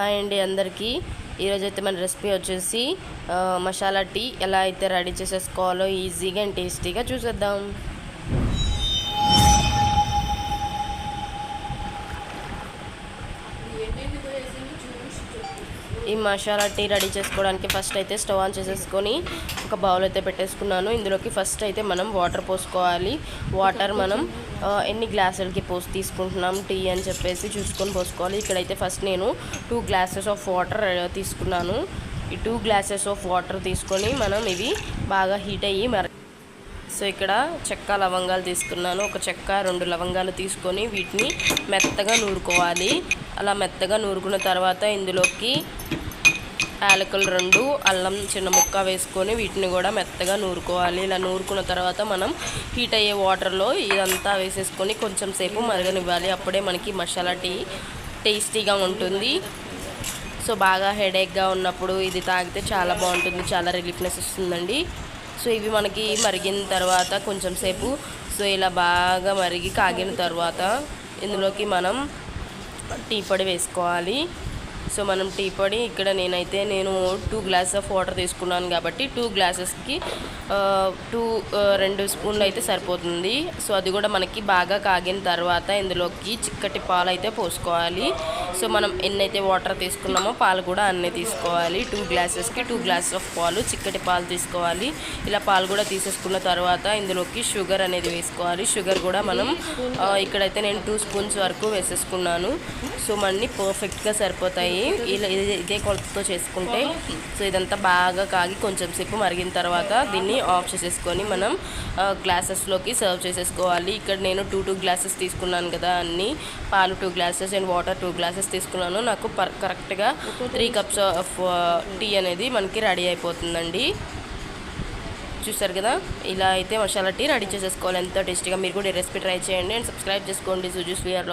Hi అండి అందరికీ. ఈరోజు అయితే మన రెసిపీ వచ్చేసి మసాలా టీ ఎలా అయితే రెడీ చేసేసుకోవాలో ఈజీగా అండ్ టేస్టీగా చూసేద్దాం. ఈ మసాలా టీ రెడీ చేసుకోవడానికి ఫస్ట్ అయితే స్టవ్ ఆన్ చేసేసుకొని ఒక బౌల్ అయితే పెట్టేసుకున్నాను. ఇందులోకి ఫస్ట్ అయితే మనం వాటర్ పోసుకోవాలి. వాటర్ మనం ఎన్ని గ్లాసులకి పోసి తీసుకుంటున్నాం? టీ అని చెప్పేసి చూసుకొని పోసుకోవాలి. ఇక్కడైతే ఫస్ట్ నేను టూ గ్లాసెస్ ఆఫ్ వాటర్ తీసుకున్నాను. ఈ టూ గ్లాసెస్ ఆఫ్ వాటర్ తీసుకొని మనం ఇవి బాగా హీట్ అయ్యి మర సో ఇక్కడ చెక్క లవంగాలు తీసుకున్నాను. ఒక చెక్క రెండు లవంగాలు తీసుకొని వీటిని మెత్తగా నూరుకోవాలి. అలా మెత్తగా నూరుకున్న తర్వాత ఇందులోకి యాలకులు రెండు అల్లం చిన్న ముక్క వేసుకొని వీటిని కూడా మెత్తగా నూరుకోవాలి. ఇలా నూరుకున్న తర్వాత మనం హీట్ అయ్యే వాటర్లో ఇదంతా వేసేసుకొని కొంచెం సేపు మరగనివ్వాలి. అప్పుడే మనకి మసాలా టీ టేస్టీగా ఉంటుంది. సో బాగా హెడేక్గా ఉన్నప్పుడు ఇది తాగితే చాలా బాగుంటుంది. చాలా రిలీఫ్నెస్ వస్తుందండి. సో ఇవి మనకి మరిగిన తర్వాత కొంచెం సేపు సో ఇలా బాగా మరిగి కాగిన తర్వాత ఇందులోకి మనం టీ పొడి వేసుకోవాలి. సో మనం టీ పొడి ఇక్కడ నేనైతే నేను టూ గ్లాస్ ఆఫ్ వాటర్ తీసుకున్నాను కాబట్టి టూ గ్లాసెస్కి టూ రెండు స్పూన్లు అయితే సరిపోతుంది. సో అది కూడా మనకి బాగా కాగిన తర్వాత ఇందులోకి చిక్కటి పాలు అయితే పోసుకోవాలి. సో మనం ఎన్నైతే వాటర్ తీసుకున్నామో పాలు కూడా అన్నీ తీసుకోవాలి. టూ గ్లాసెస్కి టూ గ్లాసెస్ ఆఫ్ పాలు చిక్కటి పాలు తీసుకోవాలి. ఇలా పాలు కూడా తీసేసుకున్న తర్వాత ఇందులోకి షుగర్ అనేది వేసుకోవాలి. షుగర్ కూడా మనం ఇక్కడైతే నేను టూ స్పూన్స్ వరకు వేసేసుకున్నాను. సో మన్ని పర్ఫెక్ట్గా సరిపోతాయి. ఇలా ఇదే కొలతతో చేసుకుంటే సో ఇదంతా బాగా కాగి కొంచెం సేపు మరిగిన తర్వాత దీన్ని ఆఫ్ చేసేసుకొని మనం గ్లాసెస్లోకి సర్వ్ చేసేసుకోవాలి. ఇక్కడ నేను టూ టూ గ్లాసెస్ తీసుకున్నాను కదా అన్ని. పాలు two glasses and water two glasses తీసుకున్నాను. నాకు పర్ కరెక్ట్గా త్రీ కప్స్ ఆఫ్ టీ అనేది మనకి రెడీ అయిపోతుందండి. చూసారు కదా? ఇలా అయితే మసాలా టీ రెడీ చేసేసుకోవాలి. ఎంతో టేస్టీగా మీరు కూడా ఈ రెసిపీ ట్రై చేయండి. అండ్ సబ్స్క్రైబ్ చేసుకోండి. సుజూస్ వీఆర్లో